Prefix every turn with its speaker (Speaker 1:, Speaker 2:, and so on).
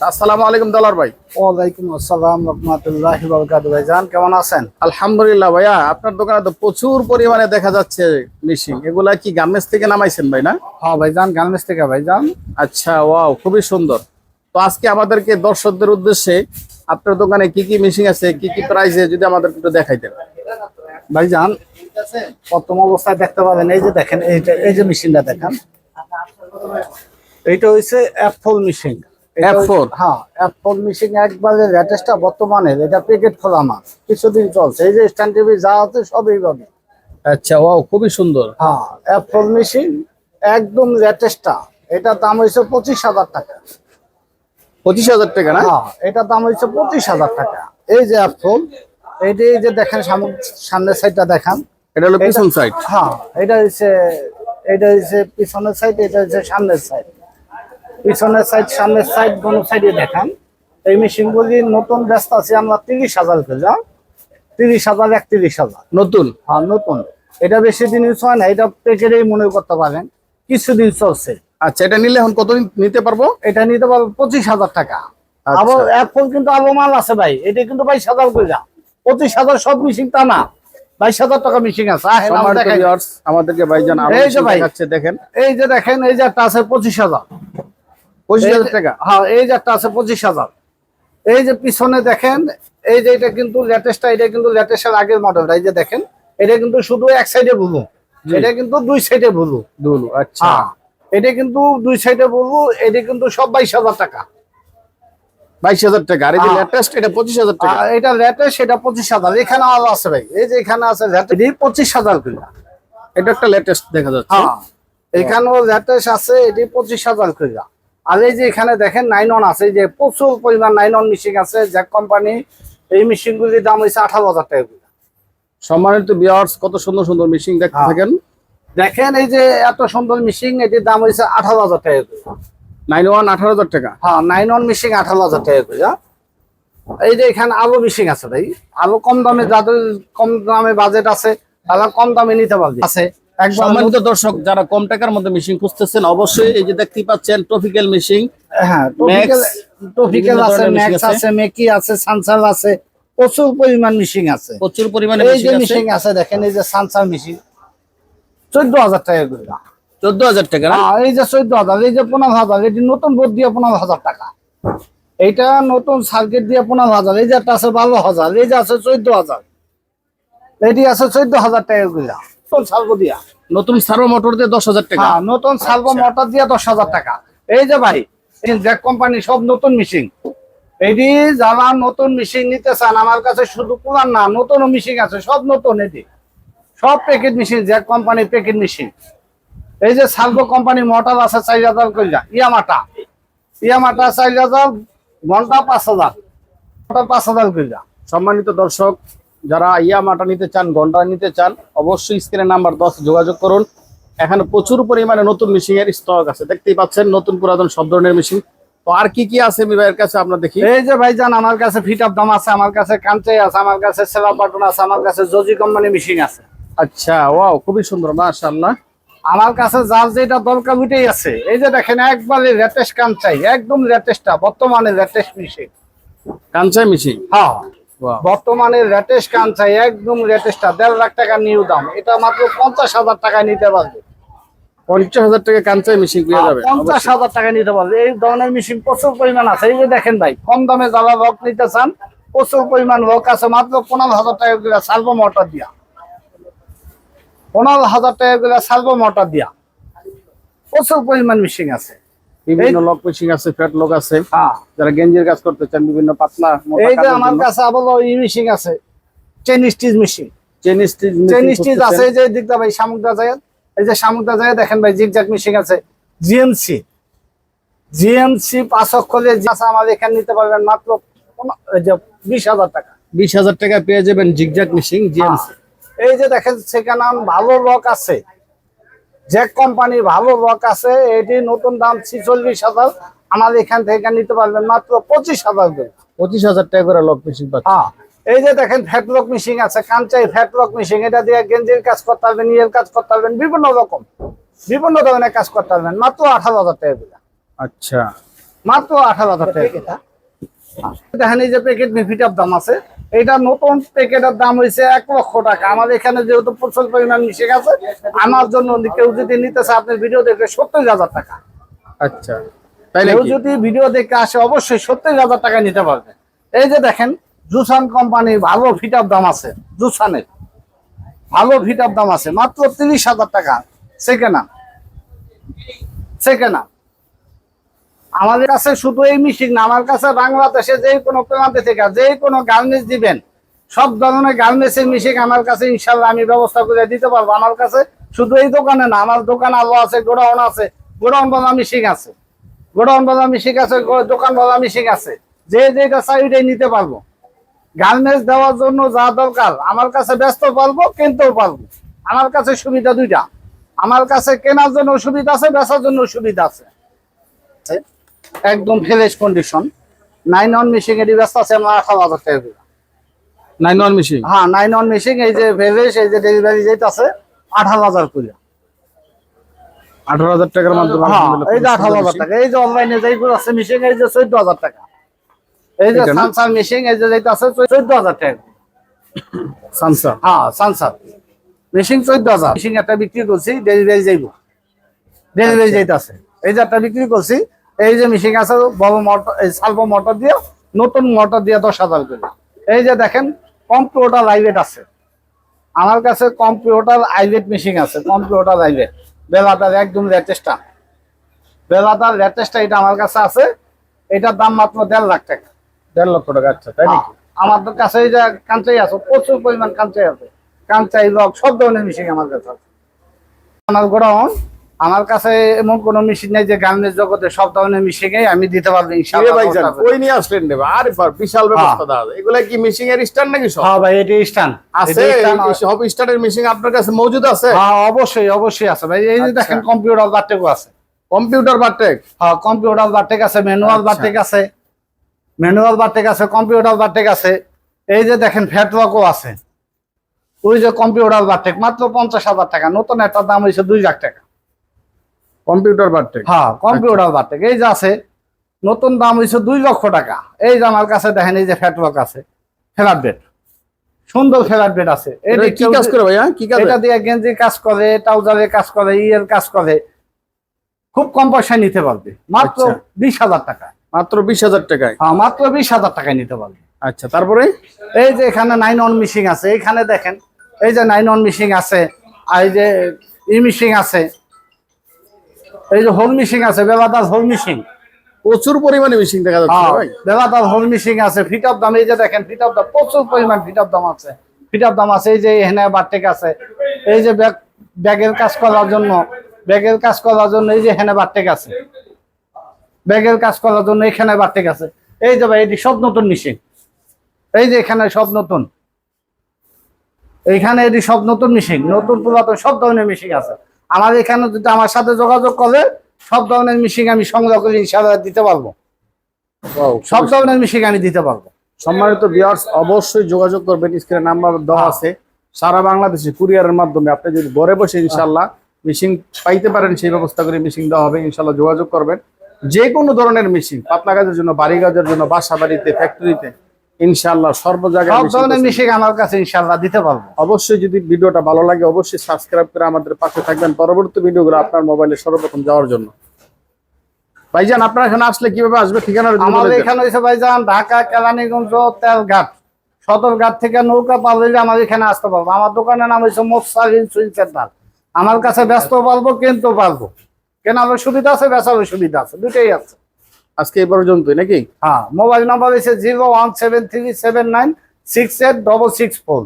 Speaker 1: আসসালামু আলাইকুম দলার ভাই।
Speaker 2: ওয়ালাইকুম আসসালাম রহমতুল্লাহ বারকাতু ভাইজান কেমন আছেন?
Speaker 1: আলহামদুলিল্লাহ ভাইয়া আপনার দোকানে তো প্রচুর পরিমাণে দেখা যাচ্ছে মেশিন। এগুলা কি গার্মেন্টস থেকে নামাইছেন ভাই না?
Speaker 2: হ্যাঁ ভাইজান গার্মেন্টস থেকে ভাইজান।
Speaker 1: আচ্ছা ওয়াও খুবই সুন্দর। তো আজকে আমাদেরকে দর্শকদের উদ্দেশ্যে আপনার দোকানে কি কি মেশিন আছে কি কি প্রাইসে যদি আমাদের একটু দেখাইতেন
Speaker 2: ভাইজান প্রথম অবস্থায় দেখতে পাবেন এই যে দেখেন এইটা এই যে মেশিনটা দেখেন। এইটা হচ্ছে অ্যাপল মেশিন
Speaker 1: F4?
Speaker 2: হ্যাঁ একবারে লেটেস্টটা বর্তমানে এটা প্যাকেট খোলা কিছুদিন চলছে। এই যে স্ট্যান্ড টিভি যা আছে সব এইভাবে।
Speaker 1: আচ্ছা ওয়াও খুবই সুন্দর।
Speaker 2: হ্যাঁ মেশিন একদম লেটেস্টটা এটা দাম হয়েছে পঁচিশ হাজার টাকা।
Speaker 1: পঁচিশ হাজার টাকা না?
Speaker 2: হ্যাঁ এটা দাম পঁচিশ হাজার টাকা। এই যে অ্যাপল এইটা এই যে দেখেন সামনে- সামনের সাইডটা দেখান।
Speaker 1: এটা হলো পিছন সাইড
Speaker 2: হ্যাঁ এটা হচ্ছে এটা হচ্ছে পিছনের সাইড এটা হচ্ছে সামনের সাইড পিছনের সাইড সামনের সাইড কোনো সাইডে দেখান। এই মেশিনগুলি নতুন ব্যস্ত আছে আমরা তিরিশ হাজার করে তিরিশ হাজার একত্রিশ হাজার।
Speaker 1: নতুন?
Speaker 2: হ্যাঁ নতুন। এটা বেশি দিন ইউজ হয় না এটা পেকেটেই মনে করতে পারেন। কিছুদিন চলছে।
Speaker 1: আচ্ছা এটা নিলে এখন কতদিন নিতে পারব?
Speaker 2: এটা নিতে পারব পঁচিশ হাজার টাকা।
Speaker 1: আচ্ছা।
Speaker 2: আবার এখন কিন্তু আলো মাল আছে ভাই এটা কিন্তু বাইশ হাজার করে যা পঁচিশ হাজার সব মিশিং তা না। বাইশ হাজার টাকা মিশিং আছে।
Speaker 1: আমাদেরকে ভাইজান
Speaker 2: এই যে
Speaker 1: মেশিন
Speaker 2: ভাই।
Speaker 1: দেখেন।
Speaker 2: এই যে দেখেন এই যে একটা আছে পঁচিশ হাজার।
Speaker 1: পঁচিশ হাজার টাকা।
Speaker 2: হ্যাঁ এই আছে পঁচিশ হাজার। এই যে পিছনে দেখেন এই যে এটা কিন্তু লেটেস্টটা এটা কিন্তু লেটেস্টের আগের মডেলটা এই যে দেখেন এটা কিন্তু শুধু এক সাইডে ভুলু এটা কিন্তু দুই সাইডে ভুলু
Speaker 1: আচ্ছা।
Speaker 2: হ্যাঁ এটা কিন্তু দুই সাইডে ভুলু এটা কিন্তু সব বাইশ হাজার টাকা।
Speaker 1: বাইশ হাজার টাকা। আর এই যে
Speaker 2: হ্যাঁ।
Speaker 1: লেটেস্ট এটা পঁচিশ হাজার টাকা।
Speaker 2: এটা লেটেস্ট সেটা পঁচিশ হাজার। এখানে আছে ভাই। এই যে এখানে আছে পঁচিশ হাজার
Speaker 1: এটা একটা লেটেস্ট দেখা যাচ্ছে।
Speaker 2: হ্যাঁ এখানেও লেটেস্ট আছে এটি পঁচিশ হাজার করে আর এই যে এখানে দেখেন নাইন অন আছে এই যে প্রচুর পরিমাণ নাইন অন মেশিন আছে জ্যাক কোম্পানি এই মেশিন গুলির দাম হয়েছে আঠারো হাজার টাকা।
Speaker 1: সম্মানিত বিয়ার্স কত সুন্দর সুন্দর মেশিন দেখতে
Speaker 2: হ্যাঁ।
Speaker 1: থাকেন
Speaker 2: দেখেন এই যে এত সুন্দর মেশিন এটির দাম হয়েছে আঠারো হাজার টাকা
Speaker 1: নাইন ওয়ান আঠারো হাজার টাকা
Speaker 2: হ্যাঁ নাইন অন মেশিন আঠারো হাজার টাকা করে হ্যাঁ? এই যে এখানে আলো মেশিন আছে ভাই আলো কম দামে যাদের কম দামে বাজেট আছে তারা কম দামে নিতে পারবে আছে
Speaker 1: সম্মানিত দর্শক যারা কম টাকার মধ্যে মেশিন খুঁজতেছেন অবশ্যই এই যে দেখতেই পাচ্ছেন ট্রফিক্যাল মেশিন
Speaker 2: হ্যাঁ
Speaker 1: বিভিন্ন
Speaker 2: আছে ম্যাক্স
Speaker 1: আছে।
Speaker 2: মেকি আছে সানসার আছে প্রচুর পরিমাণ মিশিং আছে।
Speaker 1: প্রচুর পরিমাণে
Speaker 2: এই যে
Speaker 1: মেশিন আছে
Speaker 2: দেখেন এই যে সানসার মিশিং চোদ্দ হাজার টাকা করে।
Speaker 1: চোদ্দ হাজার টাকা
Speaker 2: হ্যাঁ, এই যে চোদ্দ হাজার এই যে পনেরো হাজার এটি নতুন বোর্ড দিয়ে পনেরো হাজার টাকা। এইটা নতুন সার্কিট দিয়ে পনেরো হাজার এই যে একটা আছে বারো হাজার এই যে আছে চোদ্দ হাজার। এটি আছে চোদ্দ হাজার টাকা করে। নতুন সার্কো দিয়া।
Speaker 1: নতুন সার্ভো মোটর দিয়ে দশ হাজার টাকা?
Speaker 2: হ্যাঁ নতুন
Speaker 1: আচ্ছা।
Speaker 2: মোটর দিয়ে দশ হাজার টাকা। এই যে ভাই জ্যাক কোম্পানি সব নতুন মেশিন এটি যারা নতুন মেশিন নিতে চান আমার কাছে শুধু পুরান না নতুন মেশিন আছে সব নতুন এটি। সব প্যাকেট মেশিন জ্যাক কোম্পানির প্যাকেট মেশিন এই যে মোটর আছে চার হাজার কইলা ইয়ামাটা। ইয়ামাটা চার হাজার ঘণ্টা পাঁচ হাজার। পাঁচ হাজার কইলা
Speaker 1: সম্মানিত দর্শক যারা ইয়ামাটা নিতে চান ঘণ্টা নিতে চান অবশ্যই স্ক্রিনের নাম্বার দশ যোগাযোগ করুন। এখানে প্রচুর পরিমাণে নতুন মেশিন এর স্টক আছে। দেখতেই পাচ্ছেন নতুন পুরাতন সব ধরনের মেশিন তো আর কি কি আছে আমি ভাইয়ের কাছে আমরা দেখি?
Speaker 2: এই যে ভাইজান আমার কাছে ফিট আপ দাম আছে আমার কাছে কাঞ্চাই আছে আমার কাছে সেলা বাটন আছে আমার কাছে জজি কোম্পানি মেশিন আছে।
Speaker 1: আচ্ছা ওয়াও খুবই সুন্দর মাশাআল্লাহ।
Speaker 2: আমার কাছে যার যেটা দরকার ওইটাই আছে। এই যে দেখেন একবারে লেটেস্ট কাঞ্চাই একদম লেটেস্টটা বর্তমানে লেটেস্ট মেশিন
Speaker 1: কাঞ্চাই মেশিন
Speaker 2: হ্যাঁ। বর্তমানে লেটেস্ট কাঞ্চাই একদম লেটেস্টটা দেড় লাখ টাকা নিউ দাম। এটা মাত্র পঞ্চাশ হাজার টাকায় নিতে পারবে।
Speaker 1: পঞ্চাশ হাজার টাকা কাঞ্চাই মেশিন যাবে।
Speaker 2: পঞ্চাশ হাজার টাকা নিতে পারবে। এই ধরনের মেশিন প্রচুর পরিমাণ আছে। এই যে দেখেন ভাই কম দামে যারা লক নিতে চান প্রচুর পরিমাণ লক আছে। মাত্র পনেরো হাজার টাকা করে সার্ভো মোটর দিয়া। পনেরো হাজার টাকা করে সার্ভো মোটর দিয়া। প্রচুর পরিমাণ মেশিন আছে।
Speaker 1: বিভিন্ন লক মেশিন আছে ফ্যাট লক আছে।
Speaker 2: হ্যাঁ।
Speaker 1: যারা গেঞ্জির কাজ করতে চান বিভিন্ন পাতলা
Speaker 2: এই যে আমার কাছে ই আছে chain stitch machine
Speaker 1: chain stitch
Speaker 2: chain stitch আছে যে দিকটা ভাই শামুকদা যায় এই যে শামুকদা যায় দেখেন ভাই মেশিন আছে। জিএমসি জিএমসি পাঁচ অক্ষরে যে আছে আমার এখানে নিতে পারবেন মাত্র বিশ হাজার টাকা।
Speaker 1: বিশ হাজার টাকা পেয়ে যাবেন জিগজাক মেশিন জিএমসি
Speaker 2: এই যে দেখেন সেখানে ভালো লক আছে। জ্যাক কোম্পানির ভালো লক আছে এটি নতুন দাম ছিচল্লিশ হাজার। আমার এখান থেকে নিতে পারবেন মাত্র পঁচিশ হাজার করে।
Speaker 1: পঁচিশ হাজার টাকা করে লক মেশিন
Speaker 2: হ্যাঁ এই যে দেখেন ফ্যাটলক মেশিন আছে কাঞ্চাই ফ্যাটলক মেশিন এটা দিয়ে গেঞ্জির কাজ করতে পারবেন ইয়ের কাজ করতে পারবেন বিভিন্ন রকম বিভিন্ন ধরনের কাজ করতে পারবেন মাত্র আঠারো হাজার টাকা
Speaker 1: আচ্ছা।
Speaker 2: মাত্র আঠারো হাজার টাকা দেখেন এই যে প্যাকেট মিফিটার দাম আছে। এটা নতুন প্যাকেটের দাম হয়েছে এক লক্ষ টাকা। আমাদের এখানে যেহেতু প্রচুর পরিমাণ মিশে গেছে আমার জন্য কেউ যদি নিতে চায় আপনার ভিডিও দেখে সত্তর হাজার টাকা।
Speaker 1: আচ্ছা।
Speaker 2: কেউ যদি ভিডিও দেখে আসে অবশ্যই সত্তর হাজার টাকা নিতে পারবে। এই যে দেখেন জুসান কোম্পানি ভালো ফিটার দাম আছে জুসানের ভালো ফিটার দাম আছে মাত্র তিরিশ হাজার টাকা। সেকেন্ড হ্যান্ড সেকেন্ড হ্যান্ড আমাদের কাছে শুধু এই মিশিক না, আমার কাছে বাংলাদেশে যে কোনো প্রান্তে থেকে, যে কোনো গার্মেন্টস দিবেন, সব ধরনের গার্মেন্টস মিশিক আমার কাছে ইনশাল্লাহ আমি ব্যবস্থা করে দিতে পারব। আমার কাছে শুধু এই দোকানে না, আমার দোকান আলো আছে, গোডাউন আছে গোডাউন বাজার মিশিং আছে। গোডাউন বাজার মিশিং আছে দোকান বাজার মিশিং আছে। যে যেটা চাই ওইটাই নিতে পারব। গার্মেন্টস দেওয়ার জন্য যা দরকার, আমার কাছে ব্যস্ত পারব, কিনতেও পারব। আমার কাছে সুবিধা দুইটা। আমার কাছে কেনার জন্য সুবিধা আছে, বেচার জন্য সুবিধা আছে। একদম fresh condition nine on machine এর ব্যস্ত আছে আমার আঠারো হাজার টাকা
Speaker 1: নাইন ওয়ান মেশিন
Speaker 2: হ্যাঁ নাইন অন মিশিং এই যে ফ্রেশ এই যে ডেলিভারি যেটা আছে আঠারো হাজার করে।
Speaker 1: আঠারো হাজার টাকার মাধ্যমে
Speaker 2: হ্যাঁ এই যে
Speaker 1: খুব
Speaker 2: আঠারো
Speaker 1: সুন্দর
Speaker 2: হাজার টাকা এই যে অনলাইনে যেগুলো আছে মিশিং এই যে চোদ্দ হাজার টাকা। এই যে সানসার মিশিং এই যে যেটা আছে চোদ্দ হাজার টাকা
Speaker 1: সানসা
Speaker 2: হ্যাঁ সানসার মেশিন চোদ্দ হাজার। মেশিন একটা বিক্রি করছি ডেলিভারি যাইব ডেলিভারি যাইতে আছে। এই যে একটা বিক্রি করছি এই যে মেশিন আছে বড় মোটর এই সালভো মোটর দিয়ে নতুন মোটর দিয়ে দশ হাজার করে। এই যে দেখেন কম্পিউটার লাইভেট আছে। আমার কাছে কম্পিউটার আইভেট মেশিন আছে কম্পিউটার আইভেট বেলাদার একদম লেটেস্টটা বেলাদার লেটেস্টটা এটা আমার কাছে আছে। এটার দাম মাত্র দেড় লাখ টাকা।
Speaker 1: দেড় লক্ষ টাকা আচ্ছা তাই নাকি?
Speaker 2: আমাদের কাছে এই যে কাঞ্চাই আছে প্রচুর পরিমাণ কাঞ্চাই আছে। কাঞ্চাই লক সব ধরনের মেশিন আমার কাছে আছে। আমার গোডাউন আমার কাছে এমন কোনো মেশিন নেই যে গার্মেন্টস জগতে সব ধরনের মেশিনই আমি দিতে পারব ব্যবস্থা।
Speaker 1: কই নিয়ে আসলেন ভাই? আরে বিশাল ব্যবস্থা দাদা এগুলা কি মেশিং এর স্ট্যান্ড নাকি সব?
Speaker 2: হ্যাঁ ভাই এটি স্টান
Speaker 1: আছে সব স্ট্যান্ডের মেশিং আপনার কাছে মজুদ আছে?
Speaker 2: হ্যাঁ অবশ্যই অবশ্যই আছে ভাই। এই যে
Speaker 1: আচ্ছা।
Speaker 2: দেখেন কম্পিউটার বারটেকও আছে।
Speaker 1: কম্পিউটার বাটেক
Speaker 2: হ্যাঁ কম্পিউটার বারটেক আছে ম্যানুয়াল
Speaker 1: আচ্ছা।
Speaker 2: বারটেক আছে। ম্যানুয়াল বারটেক আছে কম্পিউটার বারটেক আছে। এই যে দেখেন ফ্যাটওয়ার্কও আছে। ওই যে কম্পিউটার বারটেক মাত্র পঞ্চাশ হাজার টাকা। নতুন একটা দাম হয়েছে দুই লাখ টাকা।
Speaker 1: কম্পিউটার বাটেক
Speaker 2: হ্যাঁ কম্পিউটার বারটেক এই যে আছে নতুন দাম হয়েছে দুই লক্ষ টাকা। এই যে আমার কাছে দেখেন এই যে ফ্যাটওয়ার্ক আছে। ফ্ল্যাট বেড সুন্দর ফ্ল্যাট বেড আছে।
Speaker 1: এটা কি কাজ করে ভাই হ্যাঁ? কি কাজ
Speaker 2: এটা দিয়ে গেঞ্জি কাজ করে ট্রাউজারের কাজ করে ইয়ের কাজ করে। খুব কম পয়সায় নিতে পারবে। মাত্র
Speaker 1: আচ্ছা।
Speaker 2: বিশ হাজার টাকা।
Speaker 1: মাত্র বিশ হাজার টাকায়?
Speaker 2: হ্যাঁ মাত্র বিশ হাজার টাকায় নিতে পারবে।
Speaker 1: আচ্ছা তারপরে?
Speaker 2: এই যে এখানে নাইন অন মিশিং আছে। এইখানে দেখেন এই যে নাইন অন মিশিং আছে আর এই যে ই মিশিং আছে। এই যে হোল মিশিং আছে বেলাদার হোল মিশিং।
Speaker 1: প্রচুর পরিমাণে মেশিন দেখা যাচ্ছে
Speaker 2: হ্যাঁ,
Speaker 1: ভাই।
Speaker 2: বেলাদার হোল মিশিং আছে ফিট অফ দাম এই যে দেখেন ফিট অফ দাম প্রচুর পরিমাণ ফিট অফ দাম আছে। ফিট অফ দাম আছে এই যে এখানে বারটেক আছে। এই যে ব্যাগ ব্যাগের কাজ করার জন্য ব্যাগের কাজ করার জন্য এই যে এখানে বারটেক আছে। ব্যাগের কাজ করার জন্য এখানে বারটেক আছে। এই যে ভাই এটি সব নতুন মেশিন এই যে এখানে সব নতুন। এইখানে এটি সব নতুন মেশিন নতুন পুরাতন সব ধরনের মেশিন আছে। আমার এখানে যদি আমার সাথে যোগাযোগ করে সব ধরনের মেশিন আমি সংগ্রহ করে ইনশাআল্লাহ দিতে পারব। সব ধরনের মেশিন আমি দিতে পারব।
Speaker 1: সম্মানিত ভিউয়ার্স অবশ্যই যোগাযোগ করবেন স্ক্রিনে নাম্বার দেওয়া
Speaker 2: হ্যাঁ।
Speaker 1: আছে। সারা বাংলাদেশে কুরিয়ারের মাধ্যমে আপনি যদি ঘরে বসে ইনশাল্লাহ মেশিন পাইতে পারেন সেই ব্যবস্থা করে মেশিন দেওয়া হবে ইনশাল্লাহ যোগাযোগ করবেন। যে কোনো ধরনের মেশিন পাতলা কাজের জন্য বাড়ি কাজের জন্য বাসা বাড়িতে ফ্যাক্টরিতে ইনশাল্লাহ সর্ব জায়গায়
Speaker 2: সব
Speaker 1: machine
Speaker 2: ধরনের
Speaker 1: আছে।
Speaker 2: মেশিন আমার কাছে ইনশাআল্লাহ দিতে পারব।
Speaker 1: অবশ্যই যদি ভিডিওটা ভালো লাগে অবশ্যই সাবস্ক্রাইব করে আমাদের পাশে থাকবেন। পরবর্তী ভিডিওগুলো আপনার মোবাইলে সর্বপ্রথম যাওয়ার জন্য। ভাইজান আপনার এখানে আসলে কীভাবে আসবে? ঠিকানা
Speaker 2: আমাদের এখানে হয়েছে ভাইজান ঢাকা কেলানিগঞ্জ তেলঘাট। সদরঘাট থেকে নৌকা পাবলিক আমার এখানে আসতে পারব। আমার দোকানের নাম হয়েছে মোসারিন সুইন সেন্টার। আমার কাছে ব্যস্ত পারব কিনতে পারব। কেনারও সুবিধা আছে বেচারও সুবিধা আছে দুটোই আছে।
Speaker 1: আজকে এই পর্যন্তই, নাকি?
Speaker 2: হ্যাঁ মোবাইল নাম্বার হচ্ছে zero one seven three seven nine six eight double six four.